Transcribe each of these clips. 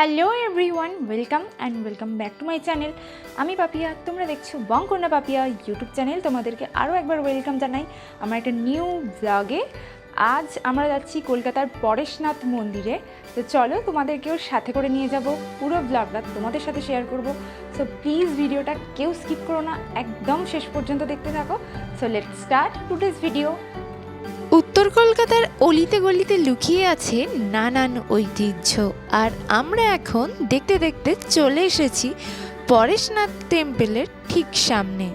Hello everyone welcome and welcome back to my channel আমি পাপিয়া, তোমরা দেখছ বংকন্যা পাপিয়া ইউটিউব চ্যানেল তোমাদেরকে আরও একবার ওয়েলকাম জানাই আমার একটা নিউ ব্লগে আজ আমরা যাচ্ছি কলকাতার পরেশনাথ মন্দিরে। তো চলো তোমাদেরকেও সাথে করে নিয়ে যাব পুরো ব্লগটা তোমাদের সাথে শেয়ার করব। সো প্লিজ ভিডিওটা কেউ স্কিপ করো না, একদম শেষ পর্যন্ত দেখতে থাকো। So let start to today's video উত্তর কলকাতার অলিতে গলিতে লুকিয়ে আছে নানান ঐতিহ্য। আর আমরা এখন দেখতে দেখতে চলে এসেছি পরেশনাথ টেম্পলের ঠিক সামনে।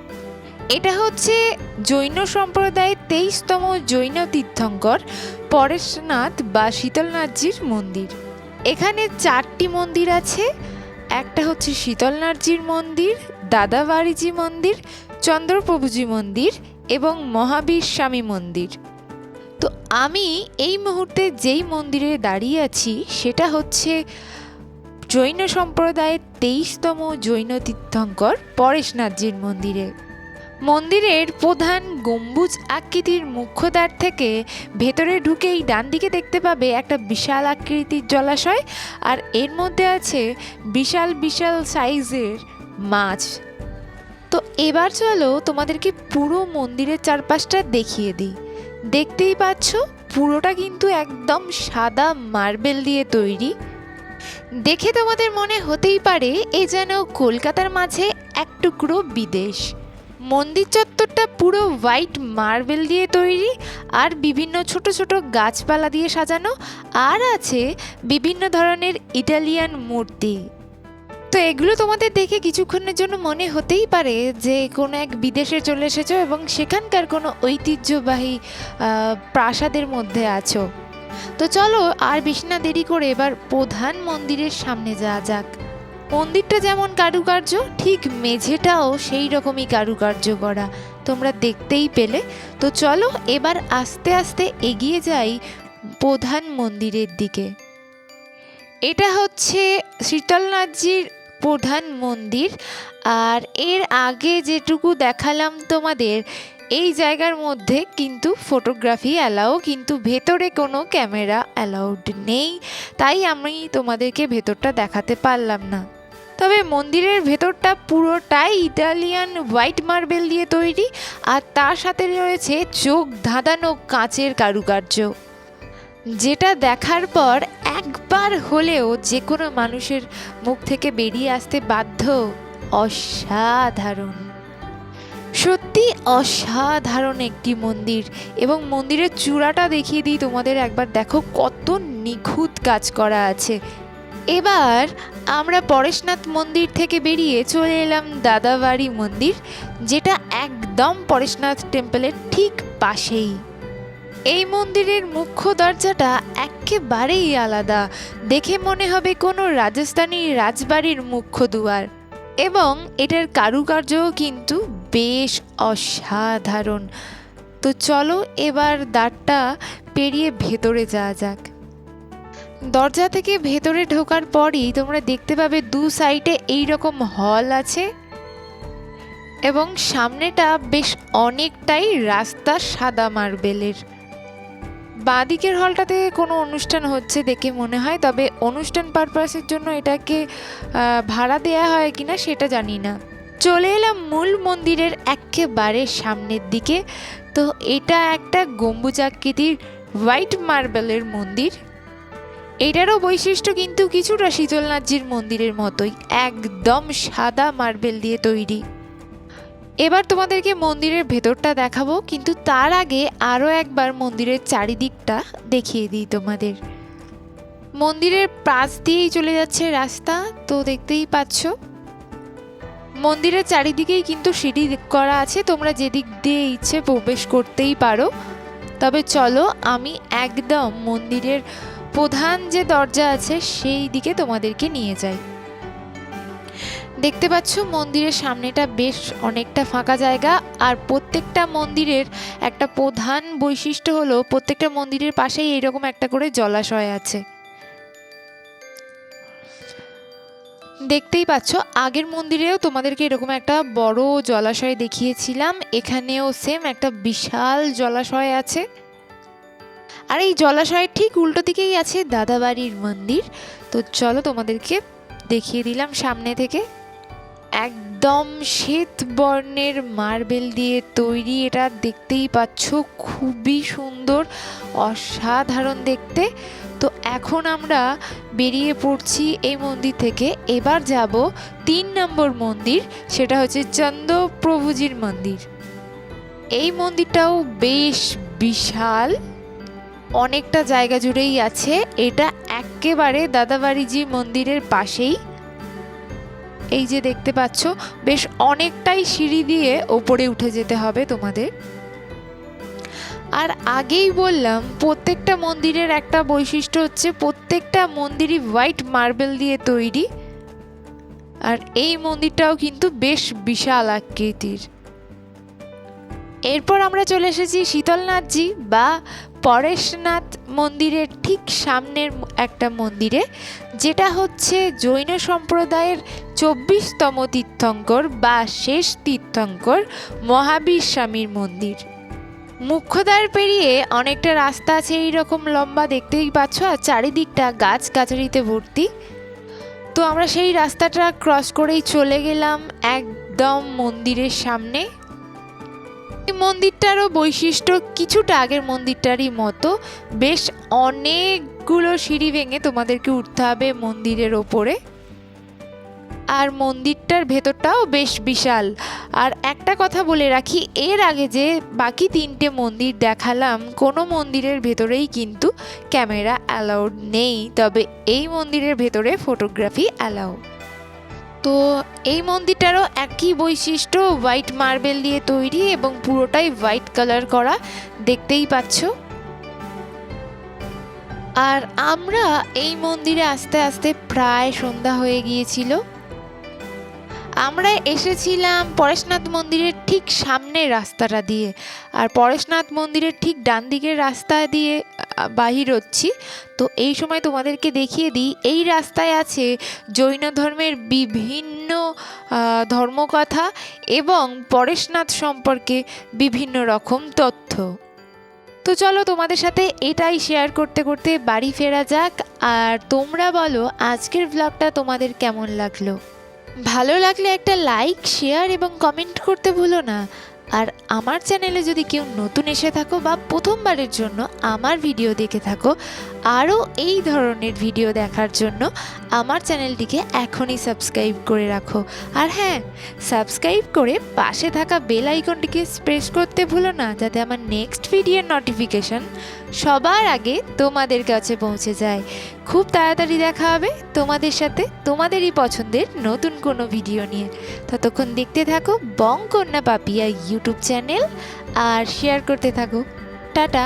এটা হচ্ছে জৈন সম্প্রদায়ের তেইশতম জৈন তীর্থঙ্কর পরেশনাথ বা শীতলনাথজির মন্দির। এখানে চারটি মন্দির আছে। একটা হচ্ছে শীতলনাথজির মন্দির, দাদাবাড়িজি মন্দির, চন্দ্রপ্রভুজি মন্দির এবং মহাবীর স্বামী মন্দির। তো আমি এই মুহূর্তে যেই মন্দিরে দাঁড়িয়ে আছি, সেটা হচ্ছে জৈন সম্প্রদায়ের তেইশতম জৈন তীর্থঙ্কর পরেশনাথজির মন্দিরে। মন্দিরের প্রধান গম্বুজ আকৃতির মুখ্যদ্বার থেকে ভেতরে ঢুকেই ডান দিকে দেখতে পাবে একটা বিশাল আকৃতির জলাশয়, আর এর মধ্যে আছে বিশাল বিশাল সাইজের মাছ। তো এবার চলো তোমাদেরকে পুরো মন্দিরের চারপাশটা দেখিয়ে দিই। দেখতেই পাচ্ছ, পুরোটা কিন্তু একদম সাদা মার্বেল দিয়ে তৈরি। দেখে তোমাদের মনে হতেই পারে, এ যেন কলকাতার মাঝে এক টুকরো বিদেশ। মন্দির চত্বরটা পুরো হোয়াইট মার্বেল দিয়ে তৈরি, আর বিভিন্ন ছোট ছোট গাছপালা দিয়ে সাজানো, আর আছে বিভিন্ন ধরনের ইটালিয়ান মূর্তি। তো এগুলো তোমাদের দেখে কিছুক্ষণের জন্য মনে হতেই পারে যে কোনো এক বিদেশে চলে এসেছ এবং সেখানকার কোনো ঐতিহ্যবাহী প্রাসাদের মধ্যে আছো। তো চলো আর বেশি না দেরি করে এবার প্রধান মন্দিরের সামনে যাওয়া যাক। মন্দিরটা যেমন কারুকার্য, ঠিক মেঝেটাও সেই রকমই কারুকার্য করা। তোমরা দেখতেই পেলে। তো চলো এবার আস্তে আস্তে এগিয়ে যাই প্রধান মন্দিরের দিকে। এটা হচ্ছে শীতলনাথজির প্রধান মন্দির। আর এর আগে যেটুকু দেখালাম তোমাদের, এই জায়গার মধ্যে কিন্তু ফটোগ্রাফি অ্যালাও কিন্তু ভেতরে কোনো ক্যামেরা অ্যালাউড নেই। তাই আমি তোমাদেরকে ভেতরটা দেখাতে পারলাম না। তবে মন্দিরের ভেতরটা পুরোটাই ইটালিয়ান হোয়াইট মার্বেল দিয়ে তৈরি, আর তার সাথে রয়েছে চোখ ধাঁধানো কাঁচের কারুকার্য। যেটা দেখার পর একবার হলেও যে কোনো মানুষের মুখ থেকে বেরিয়ে আসতে বাধ্য অসাধারণ। সত্যি অসাধারণ একটি মন্দির এবং মন্দিরের চূড়াটা দেখিয়ে দিই তোমাদের একবার। দেখো কত নিখুঁত কাজ করা আছে। এবার আমরা পরেশনাথ মন্দির থেকে বেরিয়ে চলে এলাম দাদাবাড়ি মন্দির, যেটা একদম পরেশনাথ টেম্পলের ঠিক পাশেই। এই মন্দিরের মুখ্য দরজাটা একেবারেই আলাদা। দেখে মনে হবে কোনো রাজস্থানী রাজবাড়ির মুখ্য দুয়ার। এবং এটার কারুকার্যও কিন্তু বেশ অসাধারণ। তো চলো এবার দ্বারটা পেরিয়ে ভেতরে যাওয়া যাক। দরজা থেকে ভেতরে ঢোকার পরই তোমরা দেখতে পাবে দু সাইডে এই রকম হল আছে। এবং সামনেটা বেশ অনেকটাই রাস্তা সাদা মার্বেলের। বাঁদিকের হলটাতে কোনো অনুষ্ঠান হচ্ছে দেখে মনে হয়, তবে অনুষ্ঠান পারপাসের জন্য এটাকে ভাড়া দেয়া হয় কিনা সেটা জানি না। চলে এলাম মূল মন্দিরের একেবারে সামনের দিকে। তো এটা একটা গম্বুজাকৃতির হোয়াইট মার্বেলের মন্দির। এটারও বৈশিষ্ট্য কিন্তু কিছুটা শীতলনাথজির মন্দিরের মতোই, একদম সাদা মার্বেল দিয়ে তৈরি। এবার তোমাদেরকে মন্দিরের ভেতরটা দেখাবো, কিন্তু তার আগে আরও একবার মন্দিরের চারিদিকটা দেখিয়ে দিই তোমাদের। মন্দিরের পাশ দিয়েই চলে যাচ্ছে রাস্তা, তো দেখতেই পাচ্ছ। মন্দিরের চারিদিকেই কিন্তু সিঁড়ি করা আছে, তোমরা যেদিক দিয়ে ইচ্ছে প্রবেশ করতেই পারো। তবে চলো, আমি একদম মন্দিরের প্রধান যে দরজা আছে, সেই দিকে তোমাদেরকে নিয়ে যাই। দেখতে পাচ্ছ, মন্দিরের সামনেটা বেশ অনেকটা ফাঁকা জায়গা। আর প্রত্যেকটা মন্দিরের একটা প্রধান বৈশিষ্ট্য হলো, প্রত্যেকটা মন্দিরের পাশেই এরকম একটা করে জলাশয় আছে। দেখতেই পাচ্ছ, আগের মন্দিরেও তোমাদেরকে এরকম একটা বড় জলাশয় দেখিয়েছিলাম। এখানেও সেম একটা বিশাল জলাশয় আছে। আর এই জলাশয়ের ঠিক উল্টো দিকেই আছে দাদাবাড়ির মন্দির। তো চলো তোমাদেরকে দেখিয়ে দিলাম সামনে থেকে। একদম শ্বেত বর্ণের মার্বেল দিয়ে তৈরি। এটা দেখতেই পাচ্ছ, খুবই সুন্দর, অসাধারণ দেখতে। তো এখন আমরা বেরিয়ে পড়ছি এই মন্দির থেকে। এবার যাব তিন নম্বর মন্দির, সেটা হচ্ছে চন্দ্রপ্রভুজির মন্দির। এই মন্দিরটাও বেশ বিশাল, অনেকটা জায়গা জুড়েই আছে। এটা একেবারে দাদাবাড়িজি মন্দিরের পাশেই। এই যে দেখতে পাচ্ছ, বেশ অনেকটাই সিঁড়ি দিয়ে ওপরে উঠে যেতে হবে তোমাদের। আর আগেই বললাম, প্রত্যেকটা মন্দিরের একটা বৈশিষ্ট্য হচ্ছে প্রত্যেকটা মন্দিরই হোয়াইট মার্বেল দিয়ে তৈরি। আর এই মন্দিরটাও কিন্তু বেশ বিশাল আকৃতির। এরপর আমরা চলে এসেছি শীতলনাথজি বা পরেশনাথ মন্দিরের ঠিক সামনের একটা মন্দিরে, যেটা হচ্ছে জৈন সম্প্রদায়ের চব্বিশতম তীর্থঙ্কর বা শেষ তীর্থঙ্কর মহাবীর স্বামীর মন্দির। মুখ্যদ্বার পেরিয়ে অনেকটা রাস্তা আছে এইরকম লম্বা দেখতেই পাচ্ছ, আর চারিদিকটা গাছ গাছারিতে ভর্তি। তো আমরা সেই রাস্তাটা ক্রস করেই চলে গেলাম একদম মন্দিরের সামনে। এই মন্দিরটারও বৈশিষ্ট্য কিছুটা আগের মন্দিরটারই মতো। বেশ অনেকগুলো সিঁড়ি ভেঙে তোমাদেরকে উঠতে হবে মন্দিরের ওপরে। আর মন্দিরটার ভেতরটাও বেশ বিশাল। আর একটা কথা বলে রাখি, এর আগে যে বাকি তিনটে মন্দির দেখালাম, কোনো মন্দিরের ভেতরেই কিন্তু ক্যামেরা অ্যালাউড নেই। তবে এই মন্দিরের ভেতরে ফটোগ্রাফি অ্যালাউ তো এই মন্দিরটারও একই বৈশিষ্ট্য হোয়াইট মার্বেল দিয়ে তৈরি এবং পুরোটাই হোয়াইট কালার করা, দেখতেই পাচ্ছ। আর আমরা এই মন্দিরে আস্তে আস্তে প্রায় সন্ধ্যা হয়ে গিয়েছিল। আমরা এসেছিলাম পরেশনাথ মন্দিরের ঠিক সামনের রাস্তাটা দিয়ে। আর পরেশনাথ মন্দিরের ঠিক ডান দিকের রাস্তা দিয়ে বাহির হচ্ছি। তো এই সময় তোমাদেরকে দেখিয়ে দিই, এই রাস্তায় আছে জৈন ধর্মের বিভিন্ন ধর্মকথা এবং পরেশনাথ সম্পর্কে বিভিন্ন রকম তথ্য। তো চলো তোমাদের সাথে এটাই শেয়ার করতে করতে বাড়ি ফেরা যাক। আর তোমরা বলো, আজকের ব্লগটা তোমাদের কেমন লাগল? ভালো লাগলে একটা লাইক শেয়ার এবং কমেন্ট করতে ভুলো না। আর আমার চ্যানেলে যদি কেউ নতুন এসে থাকো বা প্রথমবারের জন্য আমার ভিডিও দেখে থাকো আরও এই ধরনের ভিডিও দেখার জন্য আমার চ্যানেলটিকে এখনই সাবস্ক্রাইব করে রাখো। আর হ্যাঁ সাবস্ক্রাইব করে পাশে থাকা বেল আইকনটিকে প্রেস করতে ভুলো না, যাতে আমার নেক্সট ভিডিওর নোটিফিকেশন সবার আগে তোমাদের কাছে পৌঁছে যায়। খুব তাড়াতাড়ি দেখা হবে তোমাদের সাথে তোমাদেরই পছন্দের নতুন কোনো ভিডিও নিয়ে। ততক্ষণ দেখতে থাকো বং কন্যা পাপিয়া ইউটিউব চ্যানেল, আর শেয়ার করতে থাকো। টাটা!